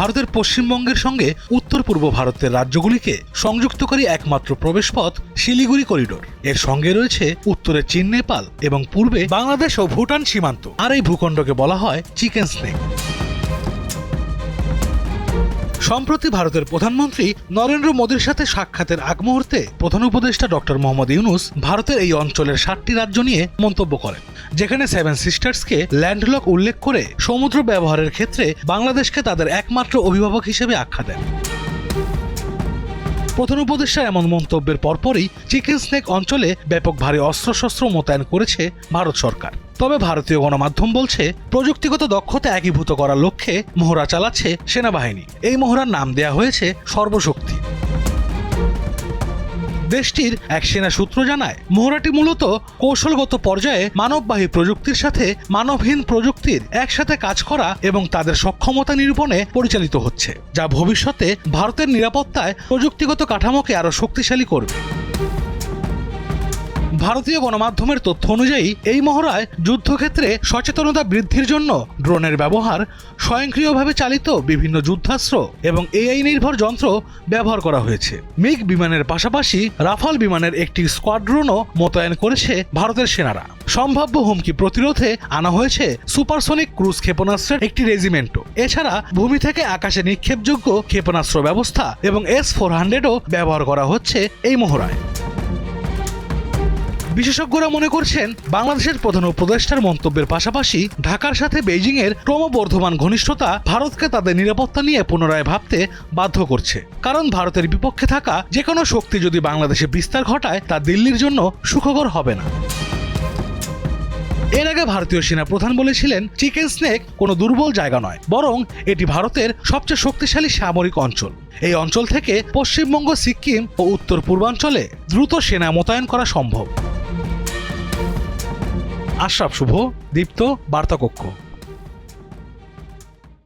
ভারতের পশ্চিমবঙ্গের সঙ্গে উত্তর পূর্ব ভারতের রাজ্যগুলিকে সংযুক্তকারী একমাত্র প্রবেশপথ শিলিগুড়ি করিডোর। এর সঙ্গে রয়েছে উত্তরে চীন, নেপাল এবং পূর্বে বাংলাদেশ ও ভুটান সীমান্ত। আর এই ভূখণ্ডকে বলা হয় চিকেন স্নেক। সম্প্রতি ভারতের প্রধানমন্ত্রী নরেন্দ্র মোদীর সাথে সাক্ষাতের আগ মুহূর্তে প্রধান উপদেষ্টা ডক্টর মোহাম্মদ ইউনুস ভারতের এই অঞ্চলের সাতটি রাজ্য নিয়ে মন্তব্য করেন, যেখানে সেভেন সিস্টার্সকে ল্যান্ডলক উল্লেখ করে সমুদ্র ব্যবহারের ক্ষেত্রে বাংলাদেশকে তাদের একমাত্র অভিভাবক হিসেবে আখ্যা দেন। প্রধান উপদেষ্টার এমন মন্তব্যের পরপরই চিকেন স্নেক অঞ্চলে ব্যাপক ভারী অস্ত্রশস্ত্র মোতায়েন করেছে ভারত সরকার। তবে ভারতীয় গণমাধ্যম বলছে, প্রযুক্তিগত দক্ষতা একীভূত করার লক্ষ্যে মহড়া চালাচ্ছে সেনাবাহিনী। এই মহড়ার নাম দেয়া হয়েছে সর্বশক্তি। দেশটির এক সেনা সূত্র জানায় মহড়াটি মূলত কৌশলগত পর্যায়ে মানববাহী প্রযুক্তির সাথে মানবহীন প্রযুক্তির একসাথে কাজ করা এবং তাদের সক্ষমতা নিরূপণে পরিচালিত হচ্ছে, যা ভবিষ্যতে ভারতের নিরাপত্তায় প্রযুক্তিগত কাঠামোকে আরও শক্তিশালী করবে। ভারতীয় গণমাধ্যমের তথ্য অনুযায়ী, এই মহড়ায় যুদ্ধক্ষেত্রে সচেতনতা বৃদ্ধির জন্য ড্রোনের ব্যবহার স্বয়ংক্রিয়ভাবে চালিত বিভিন্ন যুদ্ধাস্ত্র এবং এআই নির্ভর যন্ত্র ব্যবহার করা হয়েছে। মিগ বিমানের পাশাপাশি রাফাল বিমানের একটি স্কোয়াড্রনও মোতায়েন করেছে ভারতের সেনারা। সম্ভাব্য হুমকি প্রতিরোধে আনা হয়েছে সুপারসনিক ক্রুজ ক্ষেপণাস্ত্রের একটি রেজিমেন্টও। এছাড়া ভূমি থেকে আকাশে নিক্ষেপযোগ্য ক্ষেপণাস্ত্র ব্যবস্থা এবং এস ফোর হান্ড্রেডও ব্যবহার করা হচ্ছে এই মহড়ায়। বিশেষজ্ঞরা মনে করছেন বাংলাদেশের প্রধান উপদেষ্টার মন্তব্যের পাশাপাশি ঢাকার সাথে বেইজিং এর ক্রমবর্ধমান ঘনিষ্ঠতা ভারতকে তাদের নিরাপত্তা নিয়ে পুনরায় ভাবতে বাধ্য করছে। কারণ ভারতের বিপক্ষে থাকা যে কোনো শক্তি যদি বাংলাদেশে বিস্তার ঘটায়, তা দিল্লির জন্য সুখকর হবে না। এর আগে ভারতীয় সেনা প্রধান বলেছিলেন, চিকেন স্নেক কোনো দুর্বল জায়গা নয়, বরং এটি ভারতের সবচেয়ে শক্তিশালী সামরিক অঞ্চল। এই অঞ্চল থেকে পশ্চিমবঙ্গ, সিকিম ও উত্তর পূর্বাঞ্চলে দ্রুত সেনা মোতায়েন করা সম্ভব। আশরাফ শুভ দীপ্ত বার্তাকক্ষ।